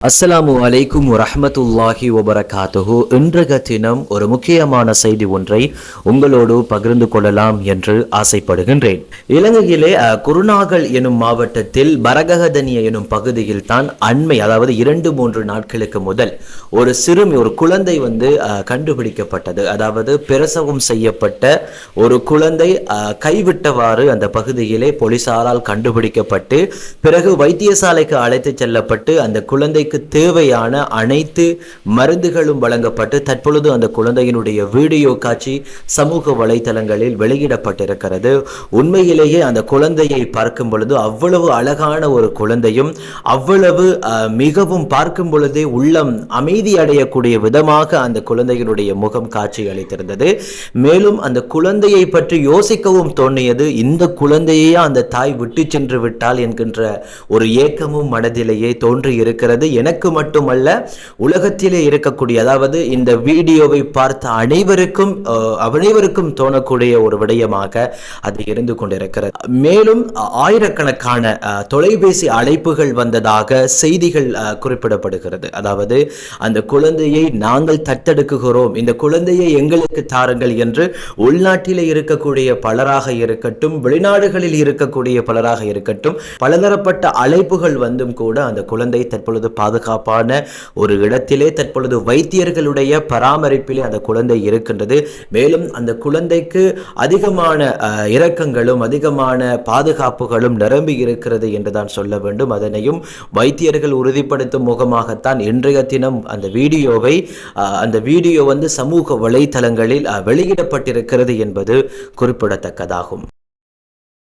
அஸ்ஸலாமு அலைக்கும் ரஹமத்துல்லாஹி வபரகாத்துஹு. இன்றைய தினம் ஒரு முக்கியமான செய்தி ஒன்றை உங்களோடு பகிர்ந்து கொள்ளலாம் என்று ஆசைப்படுகின்றேன். இலங்கையிலே குருநாகல் எனும் மாவட்டத்தில் பரககதனிய எனும் பகுதியில் தான் அண்மை அதாவது இரண்டு மூன்று நாட்களுக்கு முதல் ஒரு சிறுமி ஒரு குழந்தை வந்து கண்டுபிடிக்கப்பட்டது. அதாவது பிரசவம் செய்யப்பட்ட ஒரு குழந்தை அஹ், கைவிட்டவாறு அந்த பகுதியிலே போலீசாரால் கண்டுபிடிக்கப்பட்டு பிறகு வைத்தியசாலைக்கு அழைத்து செல்லப்பட்டு அந்த குழந்தைக்கு தேவையான அனைத்து மருந்துகளும் வழங்கப்பட்டு தற்பொழுது அந்த குழந்தையினுடைய வீடியோ காட்சி சமூக வலைதளங்களில் வெளியிடப்பட்டிருக்கிறது. உண்மையிலேயே அந்த குழந்தையை பார்க்கும் பொழுது அவ்வளவு அழகான ஒரு குழந்தையும் அவ்வளவு மிகவும் பார்க்கும் பொழுதே உள்ளம் அமைதி அடையக்கூடிய விதமாக அந்த குழந்தையினுடைய முகம் காட்சி அளித்திருந்தது. மேலும் அந்த குழந்தையை பற்றி யோசிக்கவும் தோணியது இந்த குழந்தையே அந்த தாய் விட்டு சென்று விட்டால் என்கின்ற ஒரு ஏக்கமும் மனதிலேயே தோன்றி இருக்கிறது எனக்கு மட்டுமல்ல உலகத்திலே இருக்கக்கூடிய அதாவது இந்த வீடியோவை பார்த்த அனைவருக்கும் அனைவருக்கும் தோணக்கூடிய ஒரு விடயமாக அது இருந்து கொண்டிருக்கிறது. மேலும் ஆயிரக்கணக்கான தொலைபேசி அழைப்புகள் வந்ததாக செய்திகள் குறிப்பிடப்படுகிறது. அதாவது அந்த குழந்தையை நாங்கள் தத்தெடுக்குகிறோம் இந்த குழந்தையை எங்களுக்கு தாருங்கள் என்று உள்நாட்டிலே இருக்கக்கூடிய பலராக இருக்கட்டும் வெளிநாடுகளில் இருக்கக்கூடிய பலராக இருக்கட்டும் பலதரப்பட்ட அழைப்புகள் வந்தும் கூட அந்த குழந்தை தற்பொழுது பாதுகாப்பான ஒரு இடத்திலே தற்பொழுது வைத்தியர்களுடைய பராமரிப்பிலே அந்த குழந்தை இருக்கின்றது. மேலும் அந்த குழந்தைக்கு அதிகமான இரக்கங்களும் அதிகமான பாதுகாப்புகளும் நிரம்பி இருக்கிறது என்று தான் சொல்ல வேண்டும். அதனையும் வைத்தியர்கள் உறுதிப்படுத்தும் முகமாகத்தான் இன்றைய தினம் அந்த வீடியோவை அந்த வீடியோ வந்து சமூக வலைத்தளங்களில் வெளியிடப்பட்டிருக்கிறது என்பது குறிப்பிடத்தக்கதாகும்.